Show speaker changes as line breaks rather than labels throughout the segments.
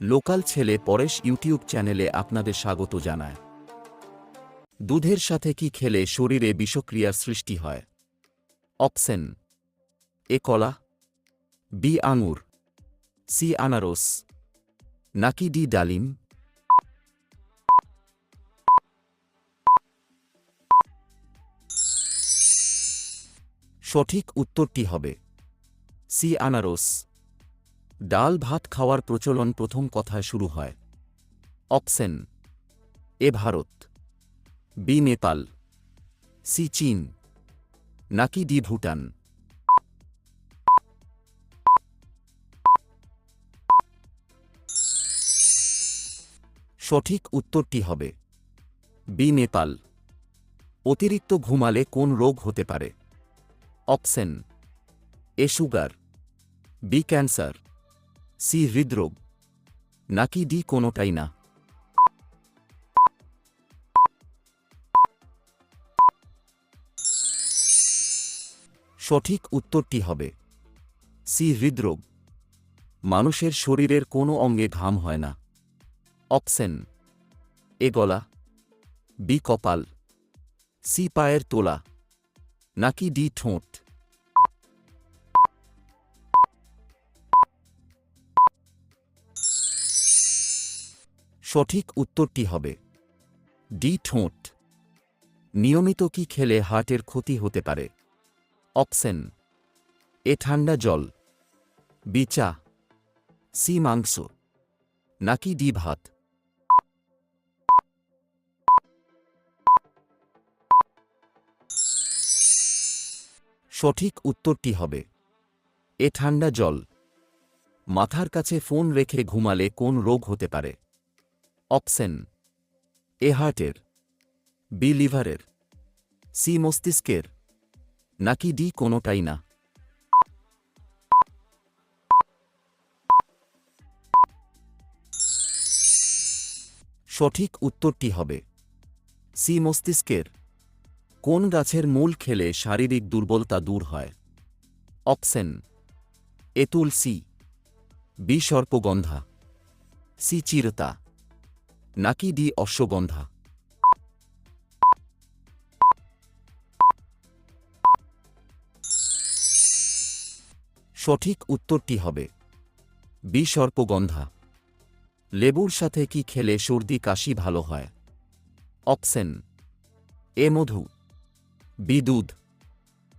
Local ছেলে Paresh YouTube চ্যানেলে আপনাদের স্বাগত জানায়। দুধের সাথে কি খেলে শরীরে বিষক্রিয়ার সৃষ্টি হয়? অক্সেন এ কলা, বি আঙুর, সি আনারস, নাকি ডি ডালিম? সঠিক উত্তরটি হবে সি আনারস। ডাল ভাত খাওয়ার প্রচলন প্রথম কথায় শুরু হয়। Option. A Bharat. B Nepal. C চীন। নাকি ডি ভুটান। সঠিক উত্তরটি হবে বি নেপাল। অতিরিক্ত ঘুমালে কোন রোগ হতে পারে? Option. A sugar. B cancer. C হৃদরোগ। নাকি ডি কোনোটাই না। সঠিক উত্তরটি হবে? সি হৃদরোগ। মানুষের শরীরের কোনো অঙ্গে ঘাম হয় না। অক্সেন এ গলা। বি কপাল। সি পায়ের তোলা। নাকি ডি ঠোঁট। সঠিক উত্তরটি হবে। ডি, ঠোঁট। নিয়মিত কি খেলে হার্টের ক্ষতি হতে পারে? অক্সেন এ, ঠান্ডা জল। বিচা সি, মাংস। নাকি ডি, ভাত। সঠিক উত্তরটি হবে, এ, ঠান্ডা জল। মাথার কাছে ফোন রেখে ঘুমালে কোন রোগ হতে পারে? অক্সেন, এ হার্টের, বি লিভারের, সি মস্তিষ্কের, নাকি ডি কোনোটাই না। সঠিক উত্তরটি হবে, সি মস্তিষ্কের, কোন গাছের মূল খেলে শারীরিক দুর্বলতা দূর হয়। অক্সেন, এ তুলসি বি সর্পগন্ধা, সি চিরতা। নাকি ডি অশ্বগন্ধা? সঠিক উত্তরটি হবে, বি সর্পগন্ধা। লেবুর সাথে কি খেলে সর্দি কাশি ভালো হয়? অক্সেন এ মধু, বি দুধ,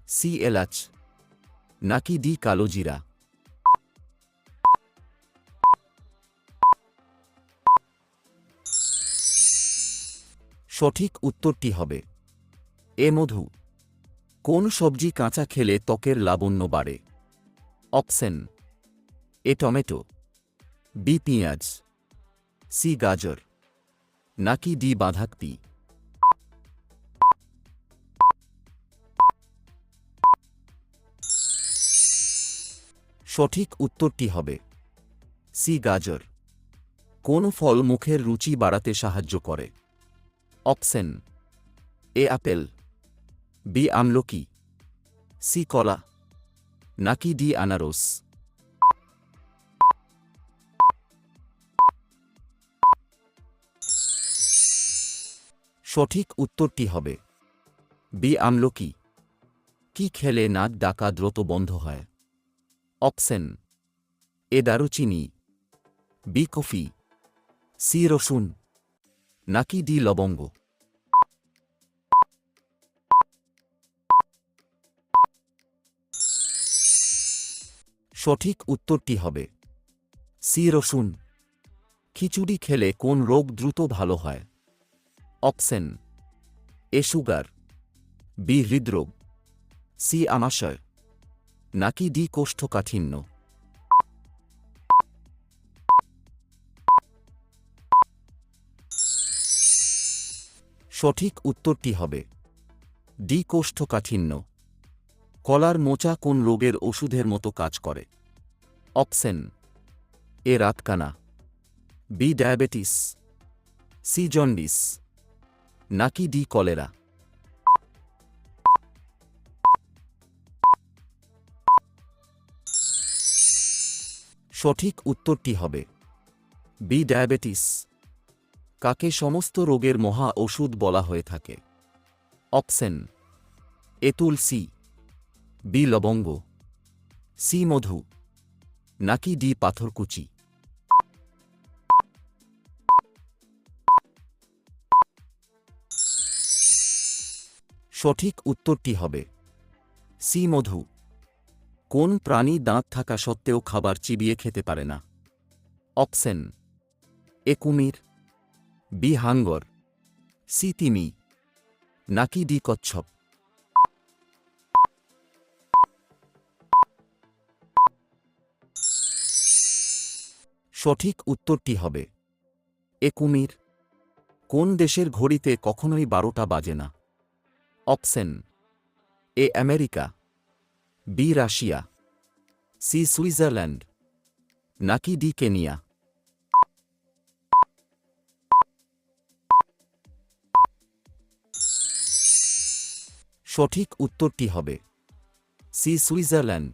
সি এলাচ, নাকি ডি কালোজিরা সঠিক উত্তরটি হবে। এ মধু, কোন সবজি কাঁচা খেলে ত্বকের লাবণ্য বাড়ে? অক্সেন এ টমেটো, বি পেঁয়াজ, সি গাজর, নাকি ডি বাঁধাকপি? সঠিক উত্তরটি হবে, সি গাজর। কোন ফল মুখের রুচি বাড়াতে সাহায্য করে? অক্সেন, এ আপেল, বি আমলকি, সি কলা, নাকি ডি আনারস। সঠিক উত্তরটি হবে বি আমলকি। কি খেলে নাক ডাকা দ্রুত বন্ধ হয়? অক্সেন, এ দারুচিনি, বি কফি, সি রসুন। নাকি ডি লবঙ্গ? সঠিক উত্তরটি হবে, সি রসুন। খিচুড়ি খেলে কোন রোগ দ্রুত ভালো হয়? অক্সেন। A sugar. বি হৃদরোগ। সি আমাশয় নাকি ডি কোষ্ঠকাঠিন্য? সঠিক উত্তরটি হবে। ডি কোষ্ঠকাঠিন্য। কলার মোচা কোন রোগের ওষুধের মতো কাজ করে। অক্সেন এ রাতকানা। B diabetes. C jaundice. নাকি ডি কলেরা। সঠিক উত্তরটি হবে। B diabetes. কাকে সমস্ত রোগের মহা ওষুধ বলা হয়ে থাকে? অপশন, এ তুলসী বি লবঙ্গ, সি মধু, নাকি ডি পাথরকুচি? সঠিক উত্তরটি হবে, সি মধু। কোন প্রাণী দাঁত থাকা সত্ত্বেও খাবার চিবিয়ে খেতে পারে না? অপশন, এ কুমির। বি হাঙ্গর, সি তিমি, নাকি ডি কচ্ছপ। সঠিক উত্তরটি হবে, এ কুমির। কোন দেশের ঘড়িতে কখনোই বারোটা বাজে না? Option, A America, B Russia, C Switzerland, নাকি ডি কেনিয়া। সঠিক উত্তরটি হবে। C Switzerland.